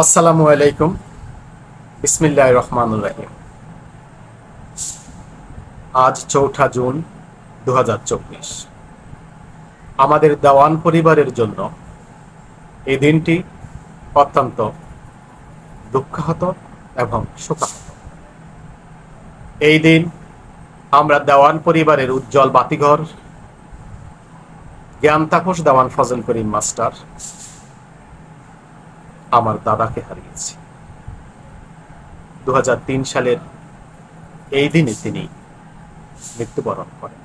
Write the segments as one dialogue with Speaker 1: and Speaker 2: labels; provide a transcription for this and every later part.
Speaker 1: আসসালামু আলাইকুম। বিসমিল্লাহ রহমানুর রাহিম। আজ চৌঠা জুন দুহাজার চব্বিশ। আমাদের দেওয়ান পরিবারের জন্য এই দিনটি অত্যন্ত দুঃখাহত এবং শোকাহত। এই দিন আমরা দেওয়ান পরিবারের উজ্জ্বল বাতিঘর, জ্ঞান তাপস দেওয়ান ফজল করিম মাস্টার আমার দাদাকে হারিয়েছি। দু হাজার তিন সালের এই দিনে তিনি মৃত্যুবরণ করেন।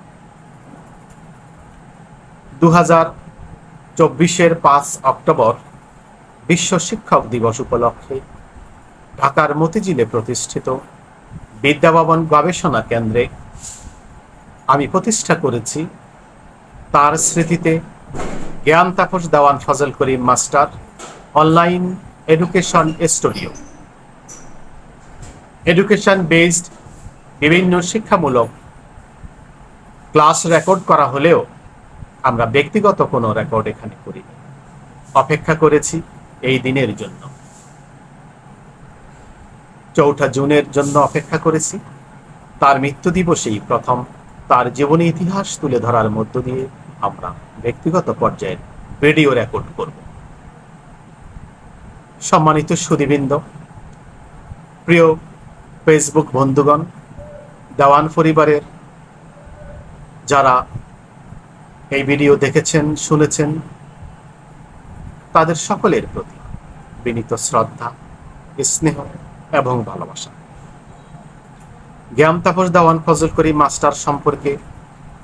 Speaker 1: দু হাজার চব্বিশের পাঁচ অক্টোবর বিশ্ব শিক্ষক দিবস উপলক্ষে ঢাকার মতিঝিলে প্রতিষ্ঠিত বিদ্যাভবন গবেষণা কেন্দ্রে আমি প্রতিষ্ঠা করেছি। তার স্মৃতিতে জ্ঞান Tapas Dewan Fazal Karim master online education studio. Education based বিভিন্ন শিক্ষামূলক ক্লাস রেকর্ড করা হলেও আমরা ব্যক্তিগত কোনো রেকর্ড এখানে করিনি। অপেক্ষা করেছি এই দিনের জন্য। চৌঠা জুনের জন্য অপেক্ষা করেছি। তার মৃত্যু দিবসেই প্রথম তার জীবনী ইতিহাস তুলে ধরার মধ্য দিয়ে আমরা ব্যক্তিগত পর্যায়ের ভিডিও রেকর্ড করব। সম্মানিত সুদীবৃন্দ প্রিয় ফেসবুক বন্ধুগণ, দেওয়ান পরিবারের যারা এই ভিডিও দেখেছেন, শুনেছেন, তাদের সকলের প্রতি বিনীত শ্রদ্ধা, স্নেহ এবং ভালোবাসা। জ্ঞান তাপস দেওয়ান ফজল করি মাস্টার সম্পর্কে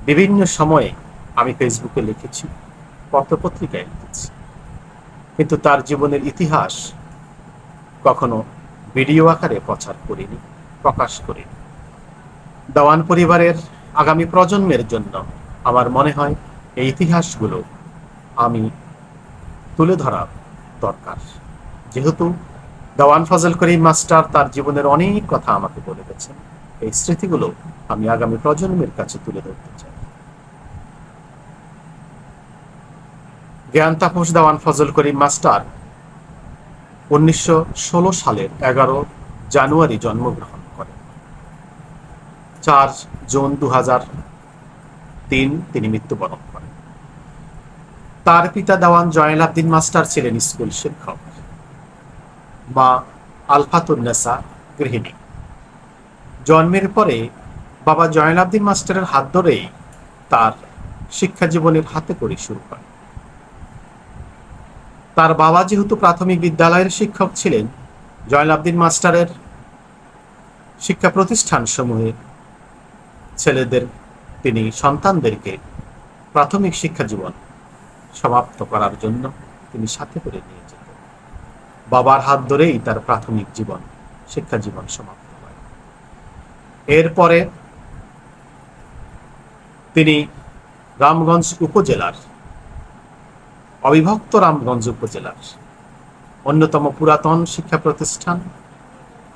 Speaker 1: বিভিন্ন সময়ে আমি ফেসবুকে লিখেছি, পত্রপত্রিকায় লিখেছি। কিন্তু তার জীবনের ইতিহাস কখনো ভিডিও আকারে প্রচার করিনি, প্রকাশ করিনি। দেওয়ান পরিবারের আগামী প্রজন্মের জন্য আমার মনে হয় এই ইতিহাসগুলো আমি তুলে ধরা দরকার। যেহেতু দেওয়ান ফজল করিম মাস্টার তার জীবনের অনেক কথা আমাকে বলে গেছেন, এই স্মৃতিগুলো আমি আগামী প্রজন্মের কাছে তুলে ধরতে চাই। জ্ঞান তাপস দেওয়ান ফজল করিম মাস্টার। উনিশশো ষোলো সালের এগারো জানুয়ারি জন্মগ্রহণ করেন। চার জুন দু তিন তিনি মৃত্যুবরণ করেন। তার পিতা দেওয়ান জয়নাল আবদিন মাস্টার ছিলেন স্কুল শিক্ষক। মা আলফাতুন্নেসা গৃহিণী। জন্মের পরে বাবা জয়নাল আবদিন মাস্টারের হাত ধরেই তার শিক্ষা জীবনের হাতে করে শুরু করেন। তার বাবা যেহেতু প্রাথমিক বিদ্যালয়ের শিক্ষক ছিলেন জয়নাল আবদিন মাস্টারের শিক্ষা প্রতিষ্ঠান সমূহে ছেলেদের, তিনি সন্তানদেরকে প্রাথমিক শিক্ষা জীবন সমাপ্ত করার জন্য তিনি সাথে করে নিয়ে যেতেন বাবার হাত ধরেই তার প্রাথমিক জীবন, শিক্ষা জীবন সমাপ্ত হয়। এরপরে তিনি রামগঞ্জ উপজেলার অবিভক্ত রামগঞ্জ উপজেলার অন্যতম পুরাতন শিক্ষা প্রতিষ্ঠান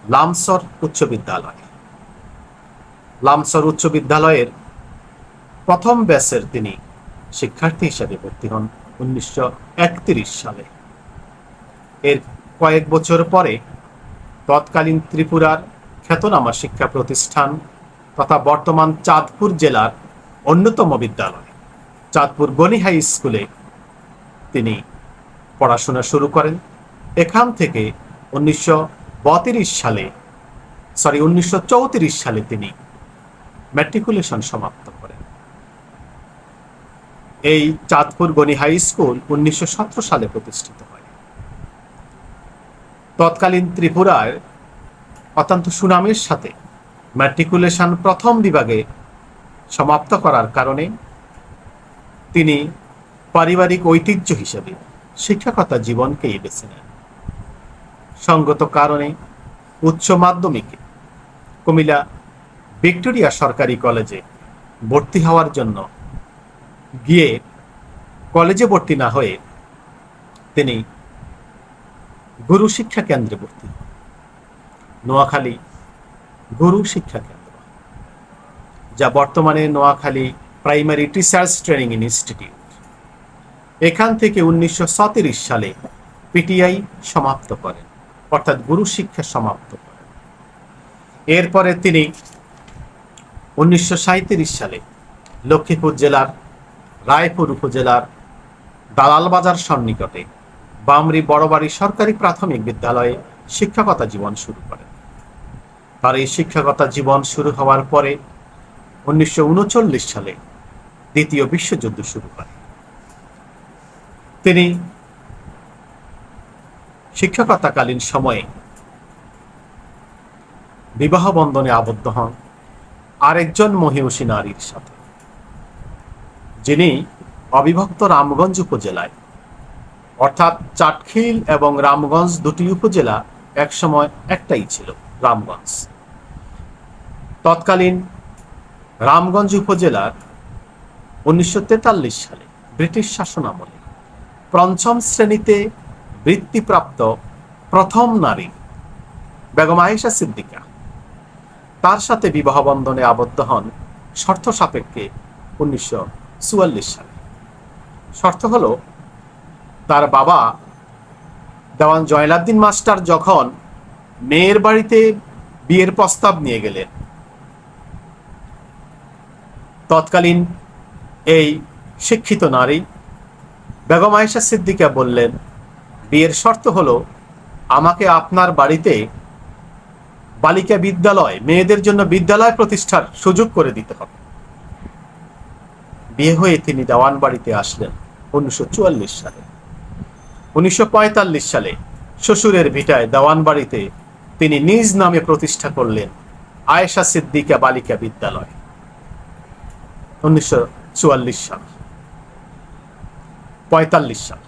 Speaker 1: লামসর উচ্চ বিদ্যালয়। লামসর উচ্চ বিদ্যালয়ের প্রথম ব্যাচের তিনি শিক্ষার্থী হিসেবে ভর্তি হন উনিশশো একত্রিশ সালে। এর কয়েক বছর পরে তৎকালীন ত্রিপুরার খ্যাতনামা শিক্ষা প্রতিষ্ঠান তথা বর্তমান চাঁদপুর জেলার অন্যতম বিদ্যালয়, চাঁদপুর গনি হাই স্কুলে তিনি পড়াশোনা শুরু করেন। এখান থেকে উনিশশো সালে সরি উনিশশো সালে তিনি ম্যাট্রিকুলেশন সমাপ্ত করেন। এই চাঁদপুর গনি হাই স্কুল উনিশশো সতেরো সালে প্রতিষ্ঠিত হয়। তৎকালীন ত্রিপুরায় অত্যন্ত সুনামের সাথে ম্যাট্রিকুলেশন প্রথম বিভাগে সমাপ্ত করার কারণে তিনি পারিবারিক ঐতিহ্য হিসেবে শিক্ষকতা জীবনকেই বেছে নেন সঙ্গত কারণে উচ্চ মাধ্যমিকে কুমিল্লা ভিক্টোরিয়া সরকারি কলেজে ভর্তি হওয়ার জন্য গিয়ে কলেজে ভর্তি না হয়ে তিনি গুরু শিক্ষা কেন্দ্রে ভর্তি নোয়াখালী গুরু শিক্ষা কেন্দ্র, যা বর্তমানে Noakhali primary teachers training institute. এখান থেকে উনিশশো সালে পিটিআই সমাপ্ত করেন, অর্থাৎ গুরু শিক্ষা সমাপ্ত করেন। এরপরে তিনি উনিশশো সাঁইত্রিশ সালে লক্ষ্মীপুর জেলার, রায়পুর উপজেলার দালালবাজার সন্নিকটে বামরি বড়বাড়ি সরকারি প্রাথমিক বিদ্যালয়ে শিক্ষকতা জীবন শুরু করেন। তার এই শিক্ষকতা জীবন শুরু হওয়ার পরে উনিশশো উনচল্লিশ সালে দ্বিতীয় বিশ্বযুদ্ধ শুরু হয় তিনি শিক্ষকতাকালীন সময়ে বিবাহ বন্ধনে আবদ্ধ হন আরেকজন মহিষী নারীর সাথে, যিনি অবিভক্ত রামগঞ্জ উপজেলায়, অর্থাৎ চাটখিল এবং রামগঞ্জ দুটি উপজেলা একসময় একটাই ছিল, রামগঞ্জ। তৎকালীন রামগঞ্জ উপজেলার উনিশশো তেতাল্লিশ সালে ব্রিটিশ শাসনামলে পঞ্চম শ্রেণীতে বৃত্তিপ্রাপ্ত প্রথম নারী বেগম আয়েশা সিদ্দিকা। তার সাথে বিবাহ বন্ধনে আবদ্ধ হন শর্ত সাপেক্ষে উনিশশো চুয়াল্লিশ সালে। শর্ত হলো, তার বাবা দেওয়ান জয়লাদ্দিন মাস্টার যখন মেয়ের বাড়িতে বিয়ের প্রস্তাব নিয়ে গেলেন, তৎকালীন এই শিক্ষিত নারী বেগম আয়েশা সিদ্দিকা বললেন, বিয়ের শর্ত হলো, আমাকে আপনার বাড়িতে বালিকা বিদ্যালয়, মেয়েদের জন্য বিদ্যালয় প্রতিষ্ঠার সুযোগ করে দিতে হবে। বিয়ে হয়ে তিনি দেওয়ান বাড়িতে আসলেন উনিশশো চুয়াল্লিশ সালে। উনিশশো পঁয়তাল্লিশ সালে শ্বশুরের ভিটায় দেওয়ান বাড়িতে তিনি নিজ নামে প্রতিষ্ঠা করলেন আয়েশা সিদ্দিকা বালিকা বিদ্যালয়। উনিশশো চুয়াল্লিশ সাল। পঁয়তাল্লিশ সাল।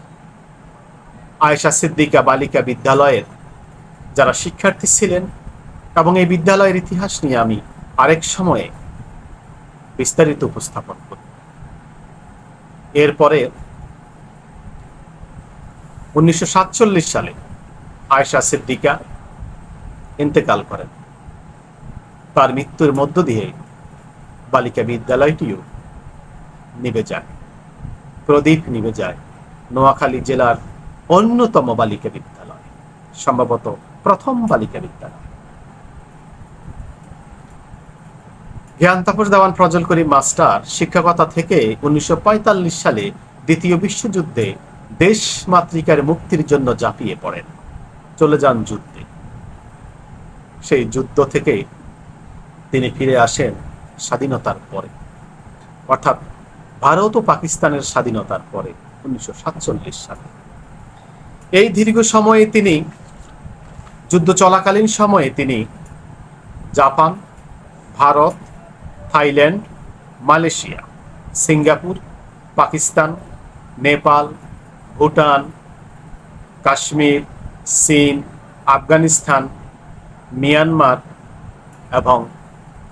Speaker 1: আয়েশা সিদ্দিকা বালিকা বিদ্যালয়ের যারা শিক্ষার্থী ছিলেন এবং এই বিদ্যালয়ের ইতিহাস নিয়ে আমি আরেক সময়ে বিস্তারিত উপস্থাপন করি এরপরে উনিশশো সাতচল্লিশ সালে আয়সা সিদ্দিকা ইন্তেকাল করেন। তার মৃত্যুর মধ্য দিয়ে বালিকা বিদ্যালয়টিও নিভে যায়। প্রদীপ নিভে যায়। নোয়াখালী জেলার অন্যতম বালিকা বিদ্যালয়, সম্ভবত প্রথম বালিকা বিদ্যালয়। জ্ঞান তাপস দেওয়ান ফজল করিম মাস্টার শিক্ষকতা থেকে উনিশশো সালে দ্বিতীয় বিশ্বযুদ্ধে দেশ মাতৃকার মুক্তির জন্য ঝাঁপিয়ে পড়েন। চলে যান যুদ্ধে। সেই যুদ্ধ থেকে তিনি ফিরে আসেন স্বাধীনতার পরে। অর্থাৎ ভারত ও পাকিস্তানের স্বাধীনতার পরে, উনিশশো সাতচল্লিশ সালে। এই দীর্ঘ সময়ে তিনি, যুদ্ধ চলাকালীন সময়ে তিনি Japan, Bharat, Thailand, Malaysia, Singapore, Pakistan, Nepal, Bhutan, Kashmir, চীন, আফগানিস্তান, মিয়ানমার এবং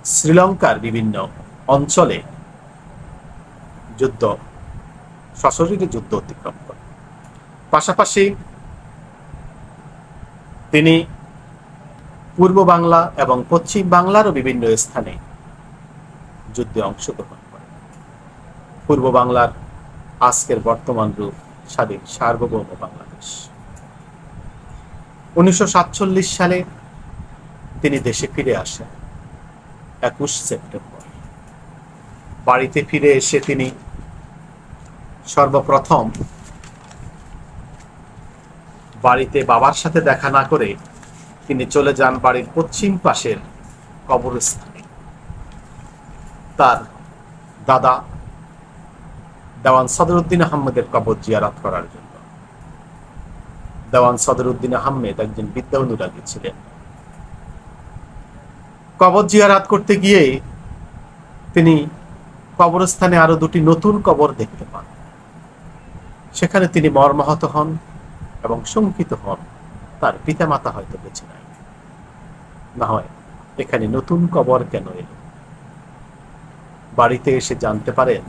Speaker 1: শ্রীলঙ্কার বিভিন্ন অঞ্চলে যুদ্ধ, সশরীরে যুদ্ধ অতিক্রম করে। পাশাপাশি তিনি পূর্ব বাংলা এবং পশ্চিম বাংলারও বিভিন্ন স্থানে যুদ্ধে অংশগ্রহণ করেন। পূর্ব বাংলার আজকের বর্তমান রূপ স্বাধীন সার্বভৌম বাংলাদেশ। উনিশশো সাতচল্লিশ সালে তিনি দেশে ফিরে আসেন, একুশ সেপ্টেম্বর। বাড়িতে ফিরে এসে তিনি সর্বপ্রথম বাড়িতে বাবার সাথে দেখা না করে তিনি চলে যান বাড়ির পশ্চিম পাশের কবরস্থানে। তার দাদা দেওয়ান সদরুদ্দিন আহমেদের কবর জিয়ারত করার জন্য। দেওয়ান সদরুদ্দিন আহমেদ একজন বিদ্যা অনুরাগী ছিলেন। কবর জিয়ারাত করতে গিয়ে তিনি কবরস্থানে আরও দুটি নতুন কবর দেখতে পান। সেখানে তিনি মর্মাহত হন এবং শঙ্কিত হন। তার পিতামাতা হয়তো বেঁচে নাই। না হয় এখানে নতুন কবর কেন এলো? বাড়িতে এসে জানতে পারেন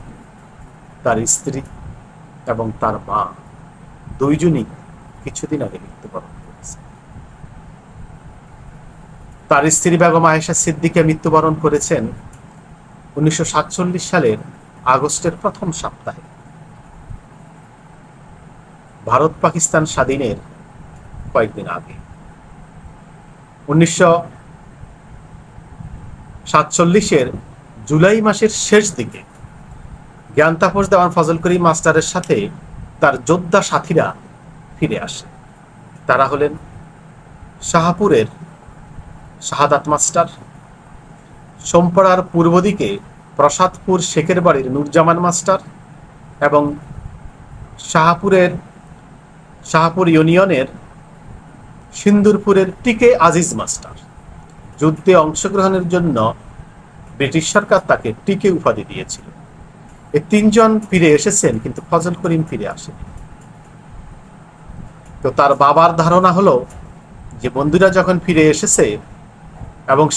Speaker 1: তার স্ত্রী এবং তার মা দুইজনই কিছুদিন আগে মৃত্যুবরণ করেছে। তার স্ত্রী বেগম আয়েশা সিদ্দিকে মৃত্যুবরণ করেছেন উনিশশো সাতচল্লিশ সালের আগস্টের প্রথম সপ্তাহে। ভারত পাকিস্তান স্বাধীনের কয়েকদিন আগে। উনিশশো সাতচল্লিশের জুলাই মাসের শেষ দিকে জ্ঞান তাপস দেওয়ান ফজল করিম মাস্টারের সাথে তার যোদ্ধা সাথীরা ফিরে আসে। তারা হলেন শাহাপুরের শাহাদাত মাস্টার, সোমপাড়ার পূর্ব দিকে প্রসাদপুর শেখের বাড়ির নুরজামান মাস্টার এবং শাহাপুরের শাহাপুর ইউনিয়নের সিন্দুরপুরের টিকে আজিজ মাস্টার। যুদ্ধে অংশগ্রহণের জন্য ব্রিটিশ সরকার তাকে টিকে উপাধি দিয়েছিল। এই তিনজন ফিরে এসেছেন, কিন্তু ফজল করিম ফিরে আসেনি। তো তার বাবার ধারণা হলো যে বন্ধুরা যখন ফিরে এসেছে এবং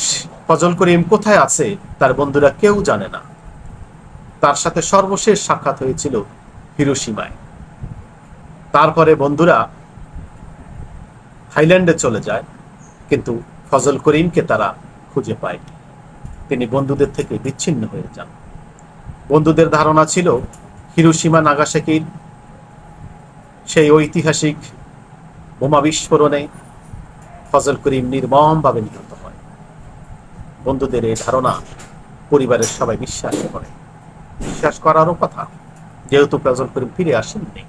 Speaker 1: ফজল করিম কোথায় আছে, তার বন্ধুরা কেউ জানে না। তার সাথে সর্বশেষ সাক্ষাৎ হয়েছিল হিরোসীমায়। তারপরে বন্ধুরা থাইল্যান্ডে চলে যায়, কিন্তু ফজল করিমকে তারা খুঁজে পায়। তিনি বন্ধুদের থেকে বিচ্ছিন্ন হয়ে যান। বন্ধুদের ধারণা ছিল হিরোসীমা নাগাসাকির সেই ঐতিহাসিক বোমা বিস্ফোরণে ফজল করিম নির্মমভাবে নিহত হয়। বন্ধুদের এই ধারণা পরিবারের সবাই বিশ্বাস করে। বিশ্বাস করারও কথা, যেহেতু ফজল করিম ফিরে আসেননি।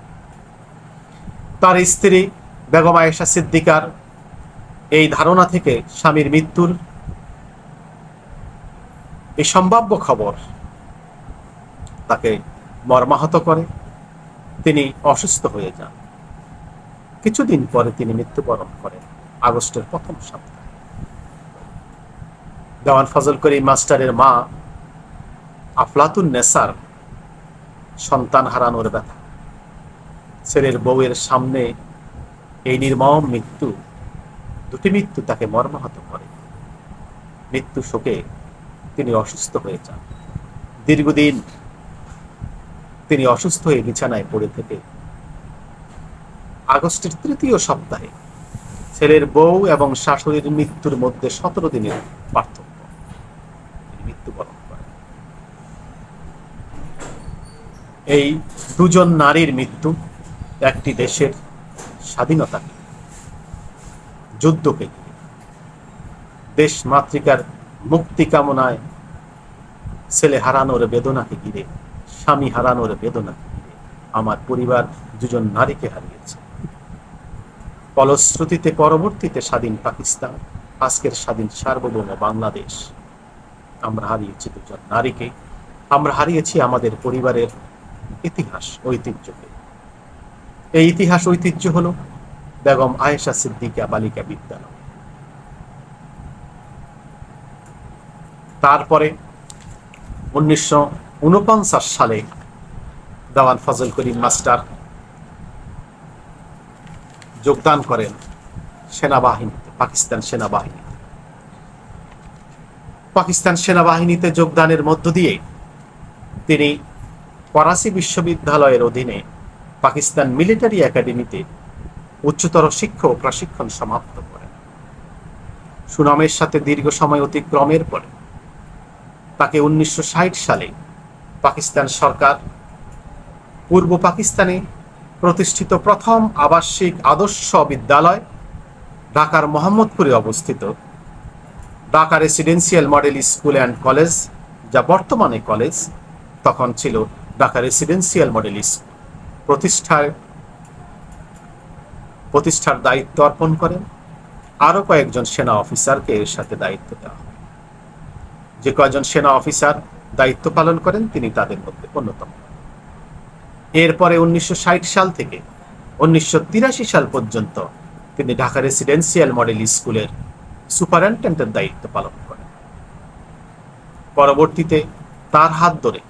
Speaker 1: তার স্ত্রী বেগম আয়েশা সিদ্দিকার এই ধারণা থেকে স্বামীর মৃত্যুর এই সম্ভাব্য খবর তাকে মর্মাহত করে। তিনি অসুস্থ হয়ে যান। কিছুদিন পরে তিনি মৃত্যুবরণ করেন আগস্টের প্রথম সপ্তাহে। দেওয়ান ফজল করিম মাস্টারের মা আফলাতুন নেসার সন্তান হারানোর ব্যথা। ছেলের বউয়ের সামনে এই নির্মম মৃত্যু, দুটি মৃত্যু তাকে মর্মাহত করে। মৃত্যু শোকে তিনি অসুস্থ হয়ে যান। দীর্ঘদিন তিনি অসুস্থ হয়ে বিছানায় পড়ে থেকে আগস্টের তৃতীয় সপ্তাহে ছেলের বউ এবং শাশুড়ির মৃত্যুর মধ্যে সতেরো দিনের পার্থক্য। তিনি মৃত্যুবরণ করেন। এই দুজন নারীর মৃত্যু একটি দেশের স্বাধীনতাকে যুদ্ধকে দেশ মাতৃকার মুক্তি কামনায় ছেলে হারানোর বেদনাকে ঘিরে, স্বামী হারানোর বেদনাকে ঘিরে আমার পরিবার দুজন নারীকে হারিয়েছে। ফলশ্রুতিতে পরবর্তীতে স্বাধীন পাকিস্তান, আজকের স্বাধীন সার্বভৌম বাংলাদেশ। আমরা হারিয়েছি দুজন নারীকে, আমরা হারিয়েছি আমাদের পরিবারের ইতিহাস, ঐতিহ্যকে। এই ইতিহাস ঐতিহ্য হলো বেগম আয়েশা সিদ্দিকা বালিকা বিদ্যালয়। তারপরে উনিশশো উনপঞ্চাশ সালে দেওয়ান ফজল করিম মাস্টার যোগদান করেন সেনাবাহিনীতে, পাকিস্তান সেনাবাহিনী। পাকিস্তান সেনাবাহিনীতে যোগদানের মধ্য দিয়ে তিনি করাচি বিশ্ববিদ্যালয়ের অধীনে পাকিস্তান মিলিটারি একাডেমিতে উচ্চতর শিক্ষা ও প্রশিক্ষণ সমাপ্ত করেন। সুনামের সাথে দীর্ঘ সময় অতিক্রমের পরে তাকে উনিশশো ষাট সালে পাকিস্তান সরকার পূর্ব পাকিস্তানে প্রতিষ্ঠিত প্রথম আবাসিক আদর্শ বিদ্যালয় ঢাকার মোহাম্মদপুরে অবস্থিত। Dhaka residential model school and college, যা বর্তমানে কলেজ, তখন ছিল ঢাকা রেসিডেন্সিয়াল মডেল স্কুল। প্রতিষ্ঠার প্রতিষ্ঠার দায়িত্ব অর্পণ করেন। আরও কয়েকজন সেনা অফিসারকে এর সাথে দায়িত্ব দেওয়া হয়। যে কয়জন সেনা অফিসার দায়িত্ব পালন করেন তিনি তাদের মধ্যে অন্যতম। এরপরে উনিশশো ষাট সাল থেকে উনিশশো তিরাশি সাল পর্যন্ত তিনি ঢাকা রেসিডেন্সিয়াল মডেল স্কুলের সুপারিনটেন্ডেন্টের দায়িত্ব পালন করেন। পরবর্তীতে তার হাত ধরে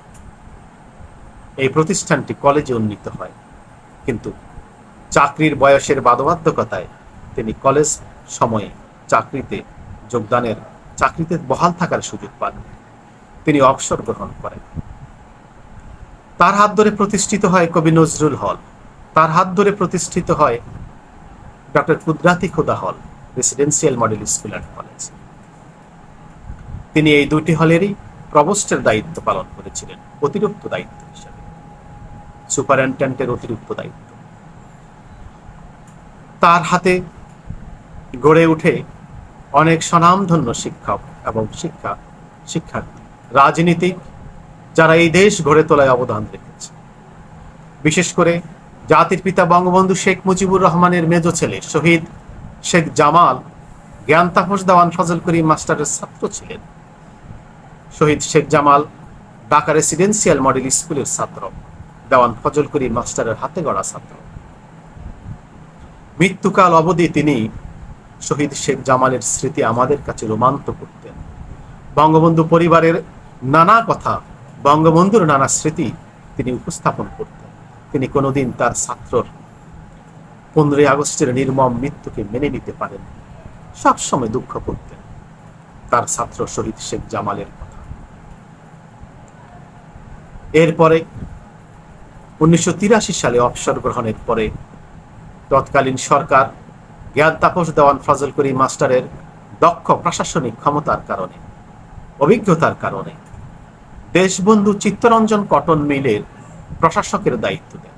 Speaker 1: এই প্রতিষ্ঠানটি কলেজে উন্নীত হয়। কিন্তু চাকরির বয়সের বাধ্যবাধকতায় তিনি কলেজ সময়ে চাকরিতে যোগদানের চাকরিতে বহাল থাকার সুযোগ পান। তিনি অবসর গ্রহণ করেন। তার হাত ধরে প্রতিষ্ঠিত হয় কবি নজরুল হল। তার হাত ধরে প্রতিষ্ঠিত হয় doctor Qudrat-i Khuda hall residential model school and college. তিনি এই দুটি হলেরই প্রবোস্টের দায়িত্ব পালন করেছিলেন, অতিরিক্ত দায়িত্ব হিসাবে। সুপারিনটেন্ডেন্টের অতিরিক্ত দায়িত্ব। তার হাতে গড়ে উঠে অনেক স্বনামধন্য শিক্ষক এবং শিক্ষা, শিক্ষার্থী, রাজনীতিক যারা এই দেশ গড়ে তোলায় অবদান রেখেছে। বিশেষ করে জাতির পিতা বঙ্গবন্ধু শেখ মুজিবুর রহমানের মেজ ছেলে শহীদ শেখ জামাল জ্ঞান তাপস দেওয়ান ফজল করিম মাস্টারের ছাত্র ছিলেন। শহীদ শেখ জামাল ঢাকা রেসিডেন্সিয়াল মডেল স্কুলের ছাত্র। দেওয়ান ফজল করিম মাস্টারের হাতে গড়া ছাত্র। মৃত্যুকাল অবধি তিনি শহীদ শেখ জামালের স্মৃতি আমাদের কাছে রোমান্ত করতেন। বঙ্গবন্ধু পরিবারের নানা কথা, বঙ্গবন্ধুর নানা স্মৃতি তিনি উপস্থাপন করতেন। তিনি কোনোদিন তার ছাত্রর পনেরোই আগস্টের নির্মম মৃত্যুকে মেনে নিতে পারেন সবসময় দুঃখ করতেন তার ছাত্র শহীদ শেখ জামালের কথা। এরপরে উনিশশো তিরাশি সালে অবসর গ্রহণের পরে তৎকালীন সরকার জ্ঞান তাপস দেওয়ান ফজল করিম মাস্টারের দক্ষ প্রশাসনিক ক্ষমতার কারণে, অভিজ্ঞতার কারণে দেশবন্ধু চিত্তরঞ্জন কটন মিলের প্রশাসকের দায়িত্ব দেন।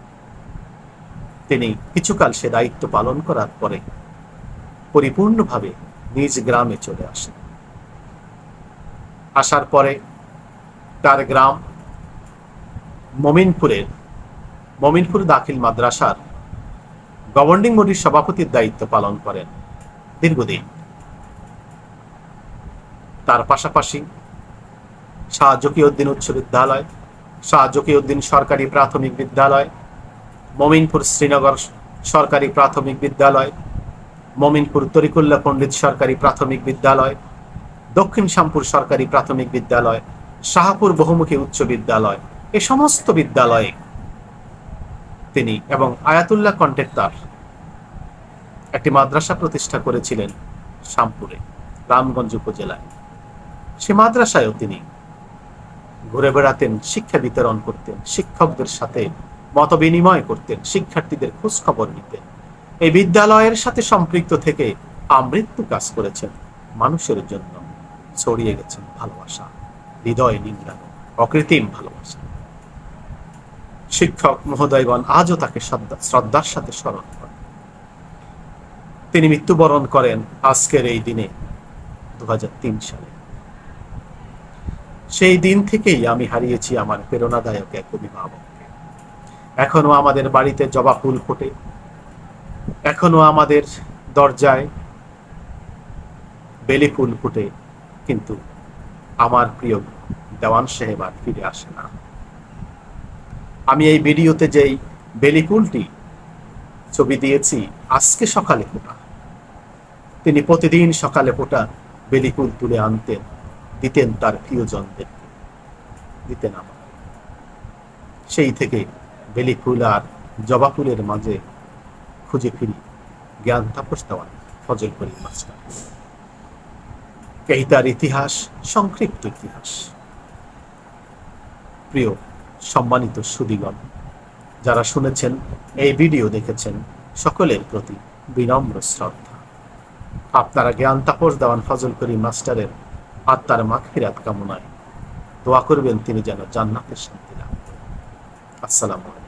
Speaker 1: তিনি কিছুকাল সে দায়িত্ব পালন করার পরে পরিপূর্ণভাবে নিজ গ্রামে চলে আসেন। আসার পরে তার গ্রাম মমিনপুরের মমিনপুর দাখিল মাদ্রাসার গভর্নিং বডির সভাপতির দায়িত্ব পালন করেন দীর্ঘদিন। তার পাশাপাশি শাহ জকিউদ্দিন উচ্চ বিদ্যালয় শাহ জকিউদ্দিন সরকারি প্রাথমিক বিদ্যালয়, মমিনপুর শ্রীনগর সরকারি প্রাথমিক বিদ্যালয়, মমিনপুর তরিকুল্লা পণ্ডিত সরকারি প্রাথমিক বিদ্যালয়, দক্ষিণ শ্যামপুর সরকারি প্রাথমিক বিদ্যালয়, শাহপুর বহুমুখী উচ্চ বিদ্যালয়, এ সমস্ত বিদ্যালয়ে তিনি এবং আয়াতুল্লাহ কন্ট্রাক্টর একটি মাদ্রাসা প্রতিষ্ঠা করেছিলেন শ্যামপুরে রামগঞ্জ উপজেলায়। সে মাদ্রাসায়ও তিনি ঘুরে বেড়াতেন, শিক্ষা বিতরণ করতেন, শিক্ষকদের সাথে মত বিনিময় করতেন, শিক্ষার্থীদের খোঁজ খবর নিতেন। এই বিদ্যালয়ের সাথে সম্পৃক্ত থেকে আমৃত্যু কাজ করেছেন। মানুষের জন্য ছড়িয়ে গেছেন ভালোবাসা, হৃদয় নিংড়ানো, অকৃত্রিম ভালোবাসা। শিক্ষক মহোদয়গণ আজও তাকে শ্রদ্ধা- শ্রদ্ধার সাথে স্মরণ করেন। তিনি মৃত্যুবরণ করেন আজকের এই দিনে দু হাজার তিন সালে। সেই দিন থেকেই আমি হারিয়েছি আমার প্রেরণাদায়ক এক অভিভাবককে। এখনও আমাদের বাড়িতে জবা ফুল ফোটে। এখনও আমাদের দরজায় বেলি ফুল ফুটে, কিন্তু আমার প্রিয় দেওয়ান সাহেব আর ফিরে আসে না। আমি এই ভিডিওতে যেই বেলি ফুলটি ছবি দিয়েছি, আজকে সকালে ফোটা। তিনি প্রতিদিন সকালে ফোটা বেলি ফুল তুলে আনতেন, দিতেন তার প্রিয়জনদের দিতেন আমার সেই থেকে বেলি ফুল আর জবা ফুলের মাঝে খুঁজে ফিরি জ্ঞান তাপস দেওয়ান ফজল করি মাস্টার। এই তার ইতিহাস, সংক্ষিপ্ত ইতিহাস। প্রিয় সম্মানিত সুদীগণ, যারা শুনেছেন এই ভিডিও দেখেছেন সকলের প্রতি বিনম্র শ্রদ্ধা। আপনারা জ্ঞান তাপস দেওয়ান ফজল করিম মাস্টারের আত্মার মাখিরাত কামনায় দোয়া করবেন, তিনি যেন জান্নাতের শান্তি লাভ আসসালামু আলাইকুম।